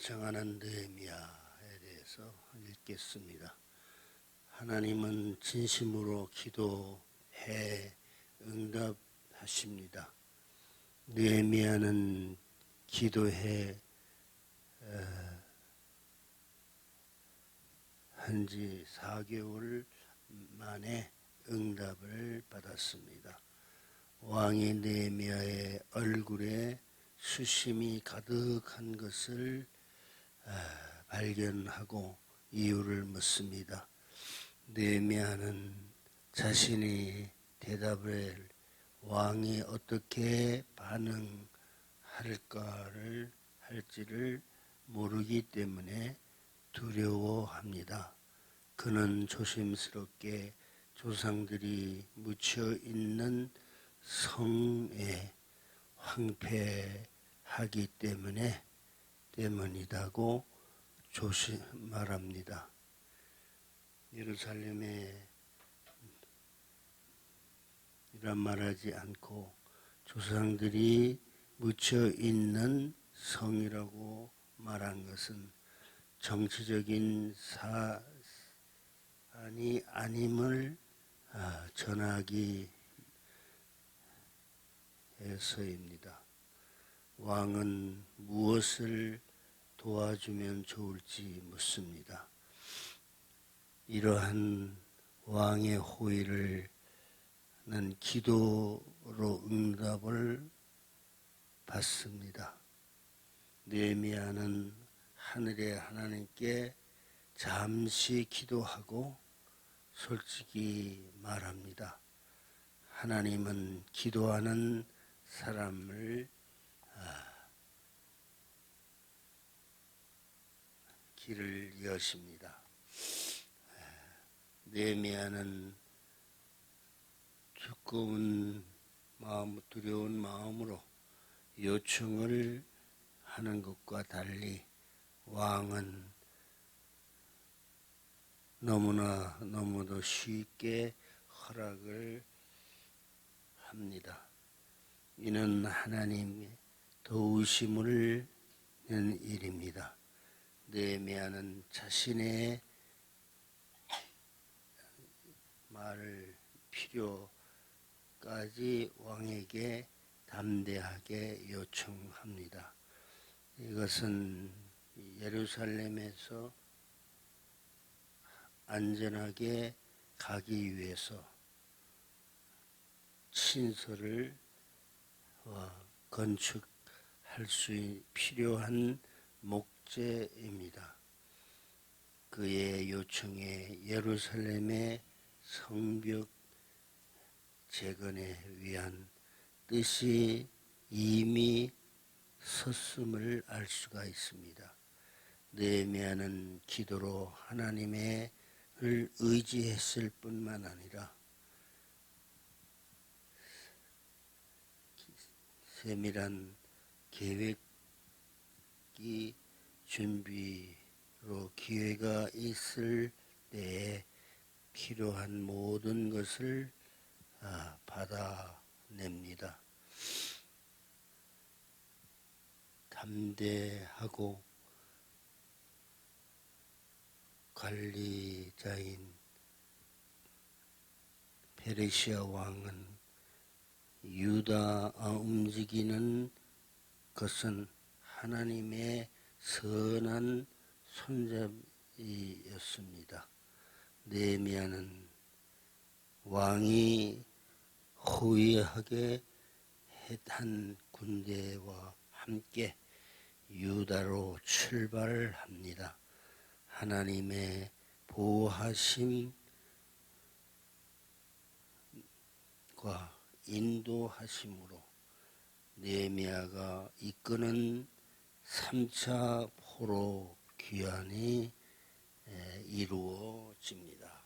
정하는 느헤미야에 대해서 읽겠습니다. 하나님은 진심으로 기도해 응답하십니다. 느헤미야는 기도해 한지 4개월 만에 응답을 받았습니다. 왕이 느헤미야의 얼굴에 수심이 가득한 것을 아, 발견하고 이유를 묻습니다. 느헤미야는 자신이 대답을 왕이 어떻게 반응할까를 할지를 모르기 때문에 두려워합니다. 그는 조심스럽게 조상들이 묻혀 있는 성에 황폐하기 때문에 때문이다고 조심 말합니다. 예루살렘에 이란 말하지 않고 조상들이 묻혀 있는 성이라고 말한 것은 정치적인 사안이 아님을 아, 전하기 해서입니다. 왕은 무엇을 도와주면 좋을지 묻습니다. 이러한 왕의 호의를 는 기도로 응답을 받습니다. 느헤미야는 하늘의 하나님께 잠시 기도하고 솔직히 말합니다. 하나님은 기도하는 사람을 길을 여십니다. 느헤미야는 두꺼운 마음, 두려운 마음으로 요청을 하는 것과 달리 왕은 너무나 너무도 쉽게 허락을 합니다. 이는 하나님의 도우심을 낸 일입니다. 느헤미야는 자신의 말을 필요까지 왕에게 담대하게 요청합니다. 이것은 예루살렘에서 안전하게 가기 위해서 신설을 어, 건축할 수 필요한 목 재입니다. 그의 요청에 예루살렘의 성벽 재건에 위한 뜻이 이미 섰음을 알 수가 있습니다. 느헤미야는 기도로 하나님을 의지했을 뿐만 아니라 세밀한 계획이 준비로 기회가 있을 때에 필요한 모든 것을 아, 받아냅니다. 담대하고 관리자인 페르시아 왕은 유다 움직이는 것은 하나님의 선한 손잡이였습니다. 네미야는 왕이 호위하게 한 군대와 함께 유다로 출발합니다. 하나님의 보호하심과 인도하심으로 네미야가 이끄는 3차 포로 귀환이 이루어집니다.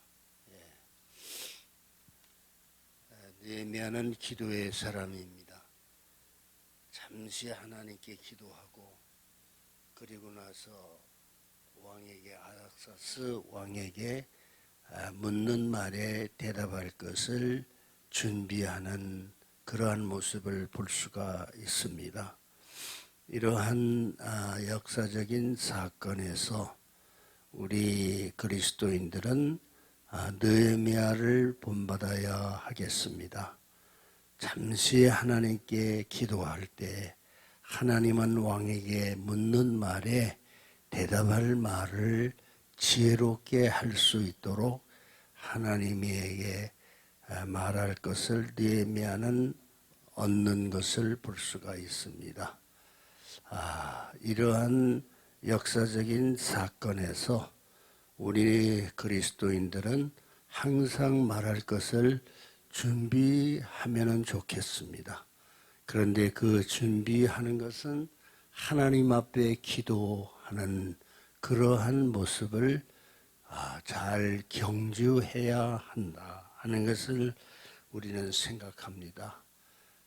네미야는 기도의 사람입니다. 잠시 하나님께 기도하고 그리고 나서 왕에게 아닥사스 왕에게 아, 묻는 말에 대답할 것을 준비하는 그러한 모습을 볼 수가 있습니다. 이러한 아, 역사적인 사건에서 우리 그리스도인들은 아, 느헤미야를 본받아야 하겠습니다. 잠시 하나님께 기도할 때 하나님은 왕에게 묻는 말에 대답할 말을 지혜롭게 할 수 있도록 하나님에게 아, 말할 것을 느헤미야는 얻는 것을 볼 수가 있습니다. 아, 이러한 역사적인 사건에서 우리 그리스도인들은 항상 말할 것을 준비하면 좋겠습니다. 그런데 그 준비하는 것은 하나님 앞에 기도하는 그러한 모습을 아, 잘 경주해야 한다 하는 것을 우리는 생각합니다.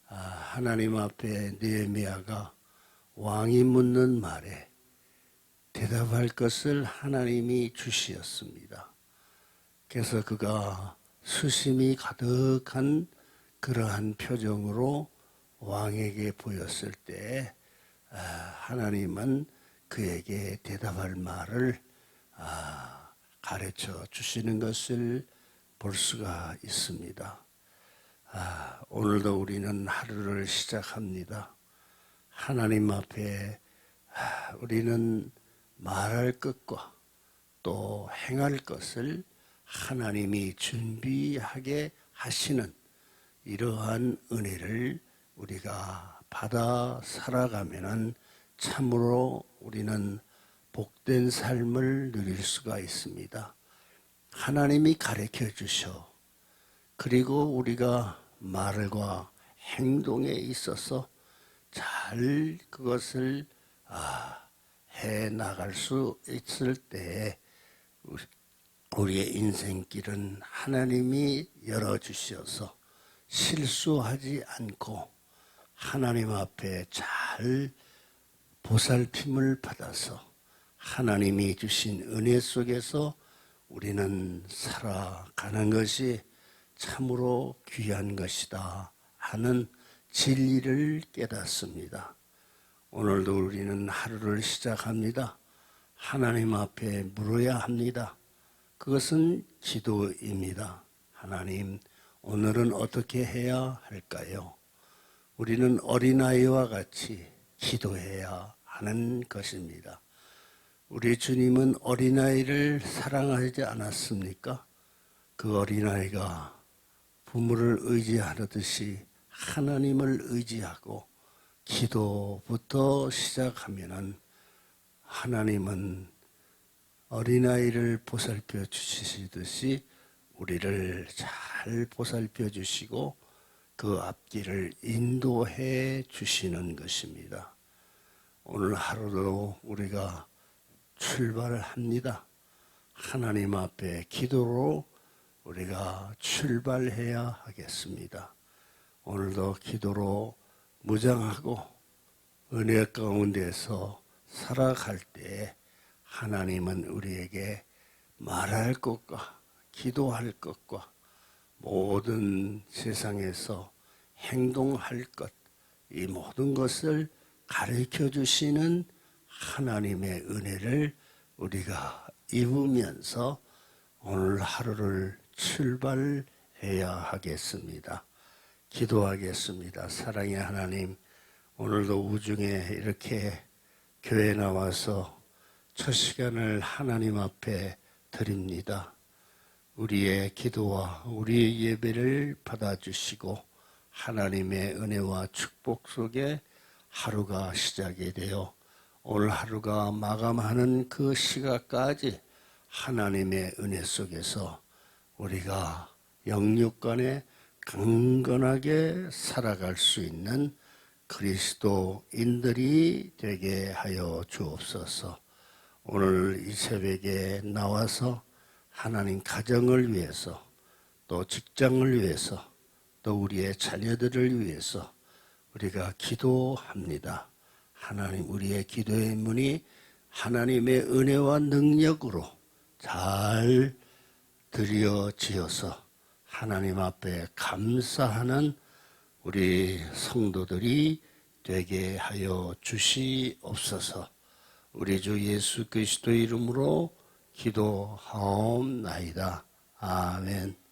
아, 하나님 앞에 느헤미야가 왕이 묻는 말에 대답할 것을 하나님이 주시었습니다. 그래서 그가 수심이 가득한 그러한 표정으로 왕에게 보였을 때 아, 하나님은 그에게 대답할 말을 아, 가르쳐 주시는 것을 볼 수가 있습니다. 아, 오늘도 우리는 하루를 시작합니다. 하나님 앞에 우리는 말할 것과 또 행할 것을 하나님이 준비하게 하시는 이러한 은혜를 우리가 받아 살아가면은 참으로 우리는 복된 삶을 누릴 수가 있습니다. 하나님이 가르쳐 주셔. 그리고 우리가 말과 행동에 있어서 잘 그것을 아, 해 나갈 수 있을 때 우리의 인생길은 하나님이 열어주셔서 실수하지 않고 하나님 앞에 잘 보살핌을 받아서 하나님이 주신 은혜 속에서 우리는 살아가는 것이 참으로 귀한 것이다 하는 진리를 깨닫습니다. 오늘도 우리는 하루를 시작합니다. 하나님 앞에 물어야 합니다. 그것은 기도입니다. 하나님, 오늘은 어떻게 해야 할까요? 우리는 어린아이와 같이 기도해야 하는 것입니다. 우리 주님은 어린아이를 사랑하지 않았습니까? 그 어린아이가 부모를 의지하듯이 하나님을 의지하고 기도부터 시작하면은 하나님은 어린아이를 보살펴 주시듯이 우리를 잘 보살펴 주시고 그 앞길을 인도해 주시는 것입니다. 오늘 하루도 우리가 출발합니다. 하나님 앞에 기도로 우리가 출발해야 하겠습니다. 오늘도 기도로 무장하고 은혜 가운데서 살아갈 때 하나님은 우리에게 말할 것과 기도할 것과 모든 세상에서 행동할 것, 이 모든 것을 가르쳐 주시는 하나님의 은혜를 우리가 입으면서 오늘 하루를 출발해야 하겠습니다. 기도하겠습니다. 사랑의 하나님, 오늘도 우중에 이렇게 교회 나와서 첫 시간을 하나님 앞에 드립니다. 우리의 기도와 우리의 예배를 받아주시고 하나님의 은혜와 축복 속에 하루가 시작이 되어 오늘 하루가 마감하는 그 시각까지 하나님의 은혜 속에서 우리가 영육간에 강건하게 살아갈 수 있는 그리스도인들이 되게 하여 주옵소서. 오늘 이 새벽에 나와서 하나님 가정을 위해서 또 직장을 위해서 또 우리의 자녀들을 위해서 우리가 기도합니다. 하나님 우리의 기도의 문이 하나님의 은혜와 능력으로 잘 드려지어서 하나님 앞에 감사하는 우리 성도들이 되게 하여 주시옵소서. 우리 주 예수 그리스도 이름으로 기도하옵나이다. 아멘.